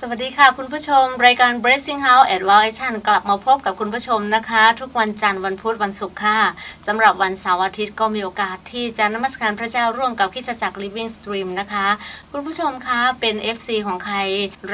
สวัสดีค่ะคุณผู้ชม รายการ Blessing House Advaluation กลับมาพบกับคุณผู้ชมนะคะ ทุกวันจันทร์วันพุธวันศุกร์ค่ะสำหรับวันเสาร์อาทิตย์ก็มีโอกาสที่จะนมัสการพระเจ้าร่วมกับคิดจักร Living Stream นะคะ คุณผู้ชมคะเป็น FC ของใคร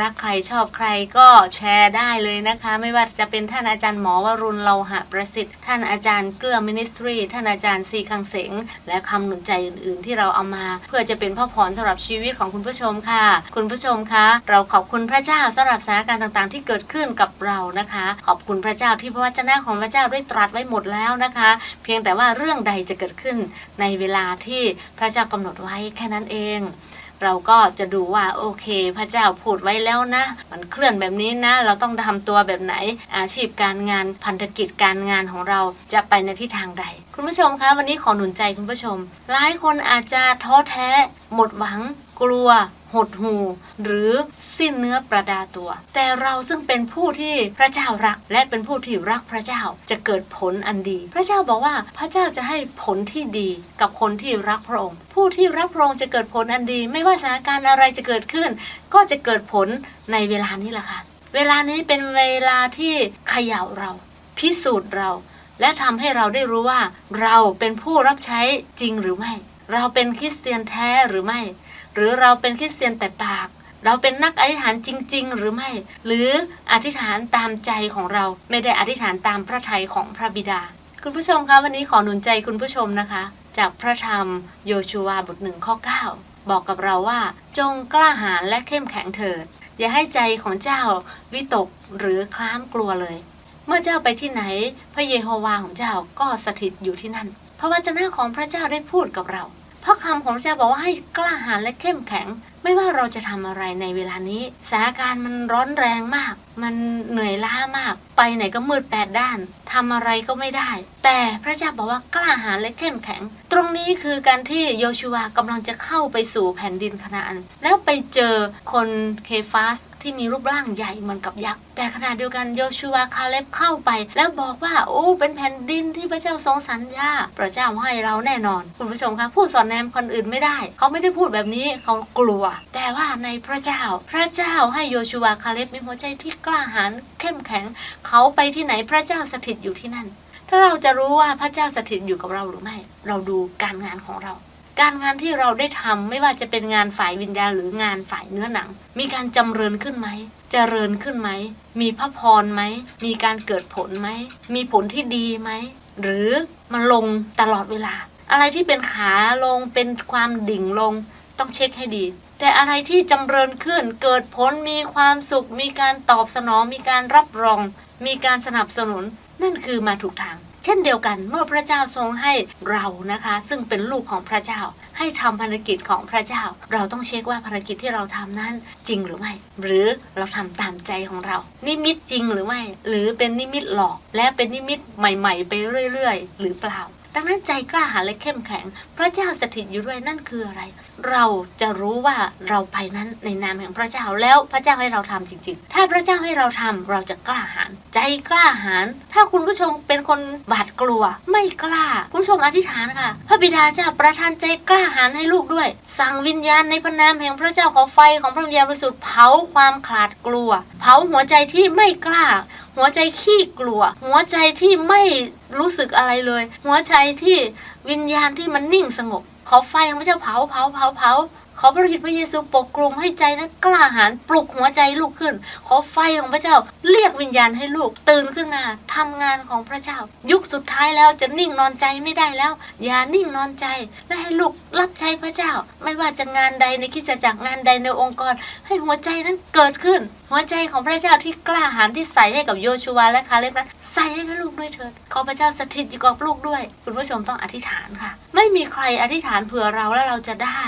รักใครชอบใครก็แชร์ได้เลยนะคะ ไม่ว่าจะเป็นท่านอาจารย์หมอวรุณเลาหะประสิทธิ์ท่านอาจารย์เกื้อมินิสทรีท่านอาจารย์ซีคังเสงและคำหนุนใจอื่น ๆ ที่เราเอามา เพื่อจะเป็นพ่อพรสำหรับชีวิตของคุณผู้ชมค่ะ คุณผู้ชมคะ เราขอบคุณพระเจ้าสำหรับสถานการณ์ต่างๆ ที่เกิดขึ้นกับเรานะคะ ขอบคุณพระเจ้าที่พระวจนะของพระเจ้าได้ตรัสไว้หมดแล้วนะคะ เพียงแต่ว่าเรื่องใดจะเกิดขึ้นในเวลาที่พระเจ้ากำหนดไว้แค่นั้นเองเราก็จะดูว่าโอเค พระเจ้าพูดไว้แล้วนะ มันเคลื่อนแบบนี้นะ เราต้องทำตัวแบบไหน อาชีพการงานพันธกิจการงานของเราจะไปในทิศทางใด คุณผู้ชมคะวันนี้ขอหนุนใจคุณผู้ชม หลายคนอาจจะท้อแท้ หมดหวัง กลัว หดหูหรือสิ้นเนื้อประดาตัว แต่เราซึ่งเป็นผู้ที่พระเจ้ารักและเป็นผู้ที่รักพระเจ้าจะเกิดผลอันดี พระเจ้าบอกว่าพระเจ้าจะให้ผลที่ดีกับคนที่รักพระองค์ ผู้ที่รักพระองค์จะเกิดผลอันดี ไม่ว่าสถานการณ์อะไรจะเกิดขึ้น ก็จะเกิดผลในเวลานี้แหละค่ะเวลานี้เป็นเวลาที่เขย่าเรา พิสูจน์เรา และทำให้เราได้รู้ว่า เราเป็นผู้รับใช้จริงหรือไม่ เราเป็นคริสเตียนแท้หรือไม่ หรือเราเป็นคริสเตียนแต่ปาก เราเป็นนักอธิษฐานจริง ๆ หรือไม่ หรืออธิษฐานตามใจของเราไม่ได้อธิษฐานตามพระทัยของพระบิดา คุณผู้ชมคะวันนี้ขอหนุนใจคุณผู้ชมนะคะ จากพระธรรมโยชูวาบทหนึ่งข้อ 9 บอกกับเราว่า จงกล้าหาญและเข้มแข็งเถิดอย่าให้ใจของเจ้าวิตกหรือคล้ามกลัวเลย เมื่อเจ้าไปที่ไหน พระเยโฮวาของเจ้าก็สถิตอยู่ที่นั่น พระวจนะของพระเจ้าได้พูดกับเรา พระคำของพระเจ้าบอกว่าให้กล้าหาญและเข้มแข็ง ไม่ว่าเราจะทำอะไรในเวลานี้สถานการณ์มันร้อนแรงมาก มันเหนื่อยล้ามาก ไปไหนก็มืดแปดด้านทำอะไรก็ไม่ได้ แต่พระเจ้าบอกว่ากล้าหาญและเข้มแข็ง ตรงนี้คือการที่โยชูวากำลังจะเข้าไปสู่แผ่นดินคณาอัน แล้วไปเจอคนเคฟาสที่มีรูปร่างใหญ่เหมือนกับยักษ์ แต่ขณะเดียวกันโยชูวาคาเล็บเข้าไป แล้วบอกว่าโอ้เป็นแผ่นดินที่พระเจ้าทรงสัญญาพระเจ้าให้เราแน่นอน คุณผู้ชมคะพูดสอนแนมคนอื่นไม่ได้ เขาไม่ได้พูดแบบนี้เขากลัว แต่ว่าในพระเจ้า พระเจ้าให้โยชูวาคาเล็บมีหัวใจที่กล้าหาญเข้มแข็ง เขาไปที่ไหนพระเจ้าสถิตอยู่ที่นั่น ถ้าเราจะรู้ว่าพระเจ้าสถิตอยู่กับเราหรือไม่ เราดูการงานของเรา การงานที่เราได้ทำไม่ว่าจะเป็นงานฝ่ายวิญญาณหรืองานฝ่ายเนื้อหนัง มีการจำเริญขึ้นไหมเจริญขึ้นไหม มีพระพรไหม มีการเกิดผลไหม มีผลที่ดีไหม หรือมันลงตลอดเวลา อะไรที่เป็นขาลงเป็นความดิ่งลง ต้องเช็คให้ดี แต่อะไรที่จำเริญขึ้นเกิดผลมีความสุข มีการตอบสนอง มีการรับรอง มีการสนับสนุน นั่นคือมาถูกทาง เช่นเดียวกันเมื่อพระเจ้าทรงให้เรานะคะ ซึ่งเป็นลูกของพระเจ้า ให้ทำภารกิจของพระเจ้า เราต้องเช็คว่าภารกิจที่เราทำนั้นจริงหรือไม่ หรือเราทำตามใจของเรา นิมิตจริงหรือไม่ หรือเป็นนิมิตหลอก และเป็นนิมิตใหม่ ๆ ไปเรื่อย ๆ หรือเปล่า ดังนั้นใจกล้าหาญและเข้มแข็ง พระเจ้าสถิตอยู่ด้วยนั่นคืออะไร เราจะรู้ว่าเราไปนั้นในนามแห่งพระเจ้าแล้วพระเจ้าให้เราทำจริง ๆ ถ้าพระเจ้าให้เราทำเราจะกล้าหาญใจกล้าหาญถ้าคุณผู้ชมเป็นคนบาดกลัว ไม่กล้า คุณผู้ชมอธิษฐานค่ะ พระบิดาเจ้าประทานใจกล้าหาญให้ลูกด้วย สั่งวิญญาณในพระนามแห่งพระเจ้าของไฟของพระวิญญาณบริสุทธิ์เผาความขลาดกลัว เผาหัวใจที่ไม่กล้า หัวใจขี้กลัว หัวใจที่ไม่รู้สึกอะไรเลย หัวใจที่วิญญาณที่มันนิ่งสงบ ขอไฟของพระเจ้าเผาเผาเผาเผาขอพระฤทธิ์พระเยซูปกคลุมให้ใจนั้นกล้าหาญปลุกหัวใจลูกขึ้น ขอไฟของพระเจ้า เรียกวิญญาณให้ลูกตื่นขึ้นมาทำงานของพระเจ้า ยุคสุดท้ายแล้วจะนิ่งนอนใจไม่ได้แล้ว อย่านิ่งนอนใจ และให้ลูกรับใช้พระเจ้า ไม่ว่าจะงานใดในคริสตจักรงานใดในองค์กร ให้หัวใจนั้นเกิดขึ้น หัวใจของพระเจ้าที่กล้าหาญที่ใส่ให้กับโยชูวาและคาเล็บนั้นใส่ให้กับลูกด้วยเถิดขอพระเจ้าสถิตอยู่กับลูกด้วย คุณผู้ชมต้องอธิษฐานค่ะ ไม่มีใครอธิษฐานเผื่อเราแล้วเราจะได้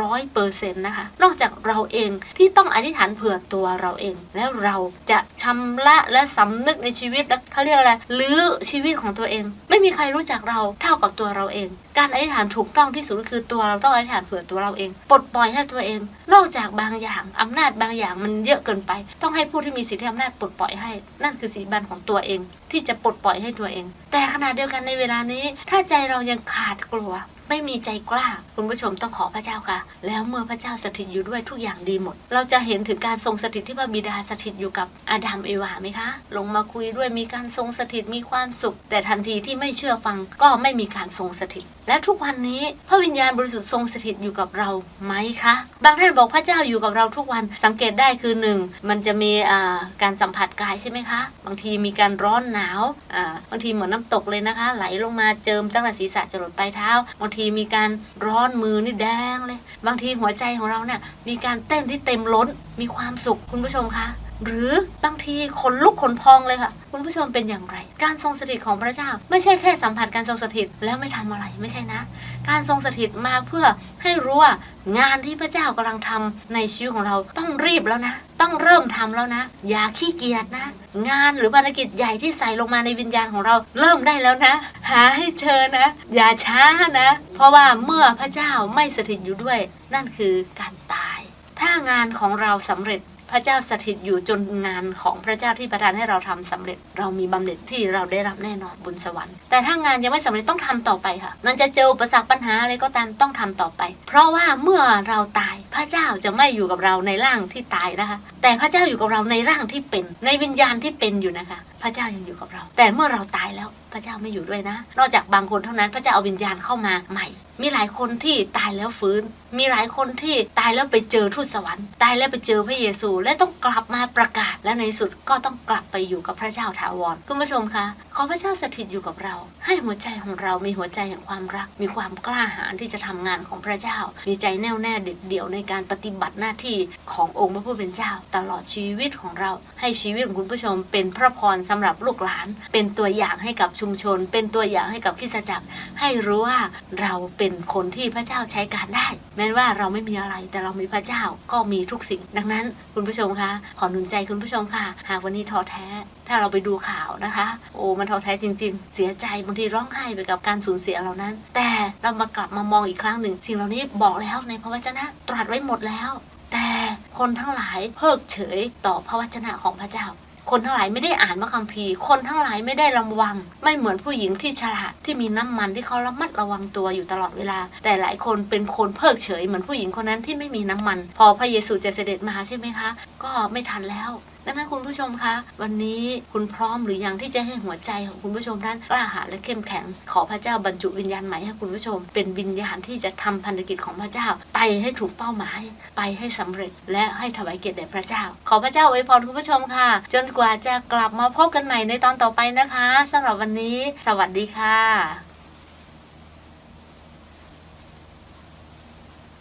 ร้อยเปอร์เซ็นต์นะคะ นอกจากเราเองที่ต้องอธิษฐานเผื่อตัวเราเอง แล้วเราจะชำระและสำนึกในชีวิตและเขาเรียกอะไรหรือชีวิตของตัวเอง ไม่มีใครรู้จักเราเท่ากับตัวเราเอง การอธิษฐานถูกต้องที่สุดก็คือตัวเราต้องอธิษฐานเผื่อตัวเราเอง ปลดปล่อยให้ตัวเอง นอกจากบางอย่างอำนาจบางอย่างมันเยอะเกินไป ต้องให้ผู้ที่มีสิทธิอำนาจปลดปล่อยให้ นั่นคือสีบันของตัวเอง ที่จะปลดปล่อยให้ตัวเอง แต่ขณะเดียวกันในเวลานี้ ถ้าใจเรายังขาดกลัว ไม่มีใจกล้า คุณผู้ชมต้องขอพระเจ้าค่ะ แล้วเมื่อพระเจ้าสถิตอยู่ด้วยทุกอย่างดีหมด เราจะเห็นถึงการทรงสถิตที่พระบิดาสถิตอยู่กับอาดัมเอวาไหมคะ ลงมาคุยด้วยมีการทรงสถิตมีความสุข แต่ทันทีที่ไม่เชื่อฟังก็ไม่มีการทรงสถิต และทุกวันนี้พระวิญญาณบริสุทธิ์ทรงสถิตอยู่กับเราไหมคะ บางท่านบอกพระเจ้าอยู่กับเราทุกวันสังเกตได้คือหนึ่งมันจะมีอ่าการสัมผัสกายใช่ไหมคะ บางทีมีการร้อนหนาวอ่าบางทีเหมือนน้ำตกเลยนะคะ ไหลลงมาเจิมตั้งแต่ศีรษะจรดปลายเท้า บางทีมีการร้อนมือนี่แดงเลย บางทีหัวใจของเราเนี่ยมีการเต้นที่เต็มล้นมีความสุขคุณผู้ชมคะ หรือบางทีขนลุกขนพองเลยค่ะ คุณผู้ชมเป็นอย่างไร การทรงสถิตของพระเจ้า ไม่ใช่แค่สัมผัสการทรงสถิตแล้วไม่ทำอะไรไม่ใช่นะ การทรงสถิตมาเพื่อให้รู้ว่างานที่พระเจ้ากำลังทำในชีวิตของเราต้องรีบแล้วนะ ต้องเริ่มทำแล้วนะ อย่าขี้เกียจนะ งานหรือภารกิจใหญ่ที่ใส่ลงมาในวิญญาณของเราเริ่มได้แล้วนะ หาให้เจอนะ อย่าช้านะ เพราะว่าเมื่อพระเจ้าไม่สถิตอยู่ด้วย นั่นคือการตาย ถ้างานของเราสำเร็จ พระเจ้าสถิตอยู่จนงานของพระเจ้าที่ประทานให้เราทำสำเร็จ เรามีบำเหน็จที่เราได้รับแน่นอนบนสวรรค์ แต่ถ้างานยังไม่สำเร็จต้องทำต่อไปค่ะ มันจะเจออุปสรรคปัญหาอะไรก็ตามต้องทำต่อไป เพราะว่าเมื่อเราตายพระเจ้าจะไม่อยู่กับเราในร่างที่ตายนะคะ แต่พระเจ้าอยู่กับเราในร่างที่เป็นในวิญญาณที่เป็นอยู่นะคะพระเจ้ายังอยู่กับเรา แต่เมื่อเราตายแล้วพระเจ้าไม่อยู่ด้วยนะ นอกจากบางคนเท่านั้นพระเจ้าเอาวิญญาณเข้ามาใหม่ มีหลายคนที่ตายแล้วฟื้น มีหลายคนที่ตายแล้วไปเจอทูตสวรรค์ ตายแล้วไปเจอพระเยซู และต้องกลับมาประกาศ และในสุดก็ต้องกลับไปอยู่กับพระเจ้าถาวรคุณผู้ชมคะ ขอพระเจ้าสถิตอยู่กับเรา ให้หัวใจของเรามีหัวใจแห่งความรัก มีความกล้าหาญที่จะทำงานของพระเจ้า มีใจแน่วแน่เด็ดเดี่ยวในการปฏิบัติหน้าที่ขององค์พระผู้เป็นเจ้า ตลอดชีวิตของเรา ให้ชีวิตของคุณผู้ชมเป็นพระพรสำหรับลูกหลาน เป็นตัวอย่างให้กับชุมชน เป็นตัวอย่างให้กับคริสตจักร ให้รู้ว่าเราเป็นคนที่พระเจ้าใช้การได้ แม้ว่าเราไม่มีอะไรแต่เรามีพระเจ้าก็มีทุกสิ่ง ดังนั้น คุณผู้ชมคะขอหนุนใจคุณผู้ชมค่ะ หากวันนี้ท้อแท้ ถ้าเราไปดูข่าวนะคะ โอ้มันท้อแท้จริง ๆ เสียใจบางทีร้องไห้ไปกับการสูญเสียเหล่านั้น แต่เรามากลับมามองอีกครั้งหนึ่งสิ่งเหล่านี้บอกแล้วในพระวจนะตรัสไว้หมดแล้ว แต่คนทั้งหลายเพิกเฉยต่อพระวจนะของพระเจ้า คนทั้งหลายไม่ได้อ่านพระคัมภีร์ คนทั้งหลายไม่ได้ระวัง ไม่เหมือนผู้หญิงที่ฉลาดที่มีน้ำมันที่เขาระมัดระวังตัวอยู่ตลอดเวลา แต่หลายคนเป็นคนเพิกเฉยเหมือนผู้หญิงคนนั้นที่ไม่มีน้ำมัน พอพระเยซูจะเสด็จมาใช่ไหมคะ ก็ไม่ทันแล้ว ดังนั้นคุณผู้ชมคะ วันนี้คุณพร้อมหรือยังที่จะให้หัวใจของคุณผู้ชมนั้นกล้าหาญและเข้มแข็ง ขอพระเจ้าบรรจุวิญญาณใหม่ให้คุณผู้ชม เป็นวิญญาณที่จะทำพันธกิจของพระเจ้า ไปให้ถูกเป้าหมาย ไปให้สำเร็จและให้ถวายเกียรติแด่พระเจ้า ขอพระเจ้าอวยพรคุณผู้ชมค่ะ จนกว่าจะกลับมาพบกันใหม่ในตอนต่อไปนะคะสำหรับวันนี้ สวัสดีค่ะ